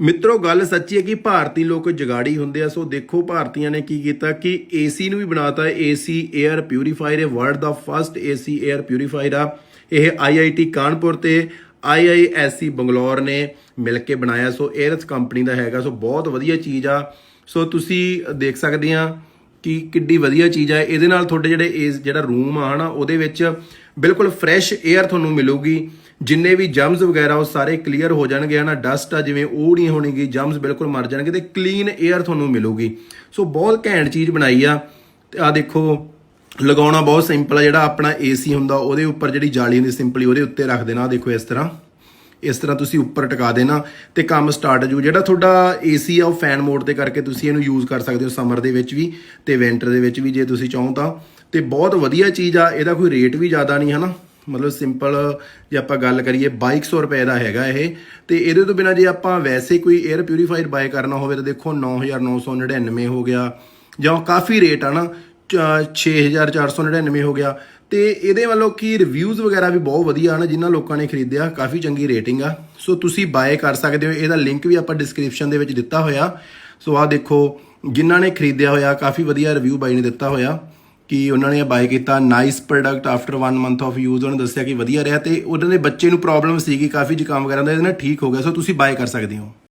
ਮਿੱਤਰੋ, ਗੱਲ ਸੱਚੀ ਹੈ ਕਿ ਭਾਰਤੀ ਲੋਕ ਜਗਾੜੀ ਹੁੰਦੇ ਆ। ਸੋ ਦੇਖੋ ਭਾਰਤੀਆਂ ਨੇ ਕੀ ਕੀਤਾ ਕਿ ਏਸੀ ਨੂੰ ਵੀ ਬਣਾਤਾ। ਹੈ ਏਸੀ ਏਅਰ ਪਿਊਰੀਫਾਇਰ ਹੈ ਵਰਲਡ ਦਾ ਫਰਸਟ ਏਸੀ ਏਅਰ ਪਿਊਰੀਫਾਇਰ ਆ। ਇਹ ਆਈਆਈਟੀ ਕਾਨਪੁਰ ਤੇ ਆਈਆਈਐਸਸੀ ਬੰਗਲੌਰ ਨੇ ਮਿਲ ਕੇ ਬਣਾਇਆ। ਸੋ ਏਅਰਸ ਕੰਪਨੀ ਦਾ ਹੈਗਾ। ਸੋ ਬਹੁਤ ਵਧੀਆ ਚੀਜ਼ ਆ। ਸੋ ਤੁਸੀਂ ਦੇਖ ਸਕਦੇ ਆ ਕਿ ਕਿੱਡੀ ਵਧੀਆ ਚੀਜ਼ ਆ। ਇਹਦੇ ਨਾਲ ਤੁਹਾਡੇ ਜਿਹੜੇ ਜਿਹੜਾ ਰੂਮ ਆ ਹਨਾ, ਉਹਦੇ ਵਿੱਚ ਬਿਲਕੁਲ ਫਰੈਸ਼ ਏਅਰ ਤੁਹਾਨੂੰ ਮਿਲੂਗੀ। ਜਿੰਨੇ ਵੀ ਜਮਸ ਵਗੈਰਾ ਉਹ ਸਾਰੇ ਕਲੀਅਰ ਹੋ ਜਾਣਗੇ ਨਾ? ਡਸਟ ਆ, ਜਿਵੇਂ ਉਹ ਨਹੀਂ ਹੋਣੀਗੀ ਜਮਸ ਬਿਲਕੁਲ ਮਰ ਜਾਣਗੇ ਤੇ ਕਲੀਨ 에ਅਰ ਤੁਹਾਨੂੰ ਮਿਲੂਗੀ। ਸੋ ਬਹੁਤ ਘੈਂਟ ਚੀਜ਼ ਬਣਾਈ ਆ। ਤੇ ਆ ਦੇਖੋ, ਲਗਾਉਣਾ ਬਹੁਤ ਸਿੰਪਲ ਆ, ਜਿਹੜਾ ਆਪਣਾ ਏਸੀ ਹੁੰਦਾ, ਉਹਦੇ ਉੱਪਰ ਜਿਹੜੀ ਜਾਲੀ ਹੁੰਦੀ ਸਿੰਪਲੀ ਉਹਦੇ ਉੱਤੇ ਰੱਖ ਦੇਣਾ, ਆਹ ਦੇਖੋ ਇਸ ਤਰ੍ਹਾਂ। ਇਸ ਤਰ੍ਹਾਂ ਤੁਸੀਂ ਉੱਪਰ ਟਿਕਾ ਦੇਣਾ ਤੇ ਕੰਮ ਸਟਾਰਟ ਜੂ। ਜਿਹੜਾ ਤੁਹਾਡਾ ਏਸੀ ਆ, ਉਹ ਫੈਨ ਮੋਡ ਤੇ ਕਰਕੇ ਤੁਸੀਂ ਇਹਨੂੰ ਯੂਜ਼ ਕਰ ਸਕਦੇ ਹੋ ਸਮਰ ਦੇ ਵਿੱਚ ਵੀ ਤੇ ਵਿੰਟਰ ਦੇ ਵਿੱਚ ਵੀ, ਜੇ ਤੁਸੀਂ ਚਾਹੋ ਤਾਂ। ਤੇ ਬਹੁਤ ਵਧੀਆ ਚੀਜ਼ ਆ, ਇਹਦਾ ਕੋਈ ਰੇਟ ਵੀ ਜ਼ਿਆਦਾ ਨਹੀਂ ਹਨਾ ਮਤਲਬ ਸਿੰਪਲ ਜੇ ਆਪਾਂ ਗੱਲ ਕਰੀਏ 2200 ਰੁਪਏ ਦਾ ਹੈਗਾ ਇਹ, ਤੇ ਇਹਦੇ ਤੋਂ ਬਿਨਾ ਜੇ ਆਪਾਂ ਵੈਸੇ ਕੋਈ 에ਅਰ ਪਿਊਰੀਫਾਇਰ ਬਾਏ ਕਰਨਾ ਹੋਵੇ ਤਾਂ ਦੇਖੋ 9999 ਹੋ ਗਿਆ, ਜਾਂ ਕਾਫੀ ਰੇਟ ਆ ਨਾ 6499 ਹੋ ਗਿਆ, ਤੇ ਇਹਦੇ ਵੱਲੋਂ ਕੀ ਰਿਵਿਊਜ਼ ਵਗੈਰਾ ਵੀ ਬਹੁਤ ਵਧੀਆ ਹਨ, ਜਿਨ੍ਹਾਂ ਲੋਕਾਂ ਨੇ ਖਰੀਦਿਆ, ਕਾਫੀ ਚੰਗੀ ਰੇਟਿੰਗ ਆ। ਸੋ ਤੁਸੀਂ ਬਾਏ ਕਰ ਸਕਦੇ ਹੋ, ਇਹਦਾ ਲਿੰਕ ਵੀ ਆਪਾਂ ਡਿਸਕ੍ਰਿਪਸ਼ਨ ਦੇ ਵਿੱਚ ਦਿੱਤਾ ਹੋਇਆ। ਸੋ ਆਹ ਦੇਖੋ, ਜਿਨ੍ਹਾਂ ਨੇ ਖਰੀਦਿਆ ਹੋਇਆ, ਕਾਫੀ ਵਧੀਆ ਰਿਵਿਊ ਬਾਈ ਨੇ ਦਿੱਤਾ ਹੋਇਆ। ਕਿ ਉਹਨਾਂ ਨੇ ਬਾਏ ਕੀਤਾ nice product after 1 month of use ਉਹਨਾਂ ਦੱਸਿਆ ਕਿ ਵਧੀਆ ਰਿਹਾ ਤੇ ਉਹਨਾਂ ਦੇ ਬੱਚੇ ਨੂੰ ਪ੍ਰੋਬਲਮ ਸੀਗੀ, ਕਾਫੀ ਜ਼ੁਕਾਮ ਵਗੈਰਾ ਦਾ ਇਹਦੇ ਨਾਲ ਠੀਕ ਹੋ ਗਿਆ, ਸੋ ਤੁਸੀਂ ਬਾਏ ਕਰ ਸਕਦੇ ਹੋ।